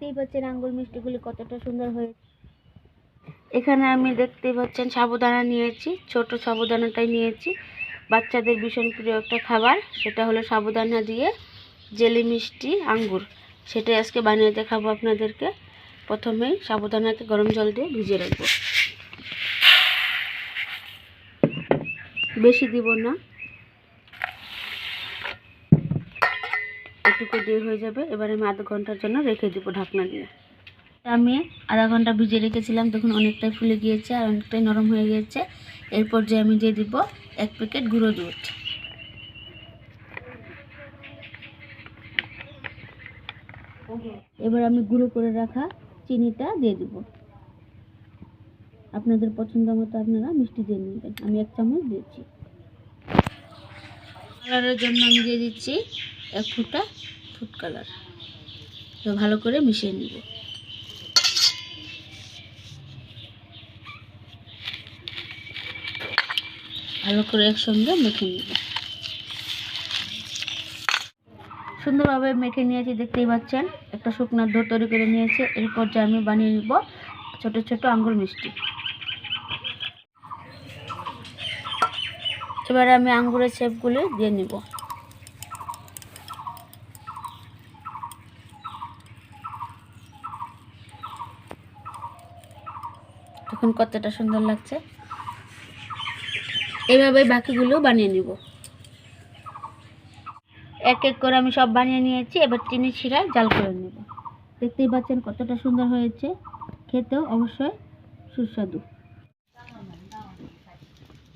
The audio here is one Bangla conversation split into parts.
দেখতেই পাচ্ছেন আঙ্গুর মিষ্টিগুলি কতটা সুন্দর হয়েছে। এখানে আমি দেখতেই পাচ্ছেন সাবুদানা নিয়েছি, ছোট সাবুদানাটাই নিয়েছি। বাচ্চাদের ভীষণ প্রিয় একটা খাবার, সেটা হলো সাবুদানা দিয়ে জেলি মিষ্টি আঙ্গুর। সেটাই আজকে বানিয়ে দেখাবো আপনাদেরকে। প্রথমেই সাবুদানাকে গরম জল দিয়ে ভিজিয়ে রাখব। বেশি দিব না। এটুকু দিয়ে হয়ে যাবে। এবার আমি আধা ঘণ্টার জন্য রেখে দিব ঢাকনা দিয়ে। আমি আধা ঘণ্টা ভিজে রেখেছিলাম, দেখুন অনেকটাই ফুলে গিয়েছে আর অনেকটাই নরম হয়ে গিয়েছে। এরপর যে আমি দিয়ে দিব এক প্যাকেট গুঁড়ো দুধ। এবার আমি গুঁড়ো করে রাখা চিনিটা দিয়ে দিব। আপনাদের পছন্দ মতো আপনারা মিষ্টি দিয়ে নেবেন। আমি এক চামচ দিয়েছি। কালারের জন্য আমি দিয়ে দিচ্ছি এক ফুটা ফুড কালার তো ভালো করে মিশিয়ে নিব। ভালো করে একসঙ্গে মেখে নিব। সুন্দরভাবে মেখে নিয়েছি, দেখতেই পাচ্ছেন। একটা শুকনো ডো তৈরি করে নিয়েছে। এরপর যে আমি বানিয়ে নিব ছোট ছোট আঙ্গুর মিষ্টি। এবারে আমি আঙ্গুরের শেপগুলো দিয়ে নিব। দেখুন কতটা সুন্দর লাগছে। এভাবে বাকিগুলো বানিয়ে নিব। এক এক করে আমি সব বানিয়ে নিয়েছি, এবার চিনি শিরায় জাল করে নেব। দেখতেই পাচ্ছেন কতটা সুন্দর হয়েছে। খেতেও অবশ্যই সুস্বাদু।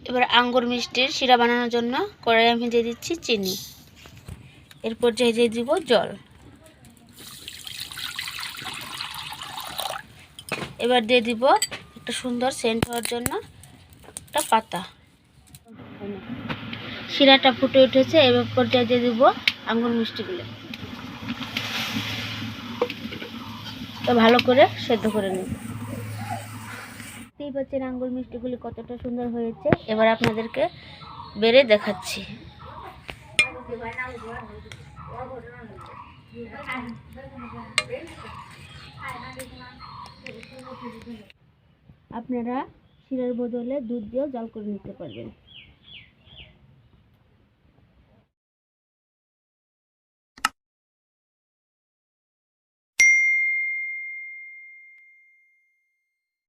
এবার আঙ্গুর মিষ্টির শিরা বানানোর জন্য কড়াই আমি দিয়ে দিচ্ছি চিনি। এরপর যে দিয়ে দিব জল। এবার দিয়ে দিব একটা সুন্দর সেন্ট হওয়ার জন্য একটা পাতা। শিরাটা ফুটে উঠেছে, এবার পর্যায়ে দিয়ে দিব আঙুর মিষ্টিগুলো। তো ভালো করে সেদ্ধ করে দেখতেই পাচ্ছেন আঙ্গুর মিষ্টিগুলি কতটা সুন্দর হয়েছে। এবার আপনাদেরকে বেড়ে দেখাচ্ছি। আপনারা শিরার বদলে দুধ দিয়েও জল করে নিতে পারবেন।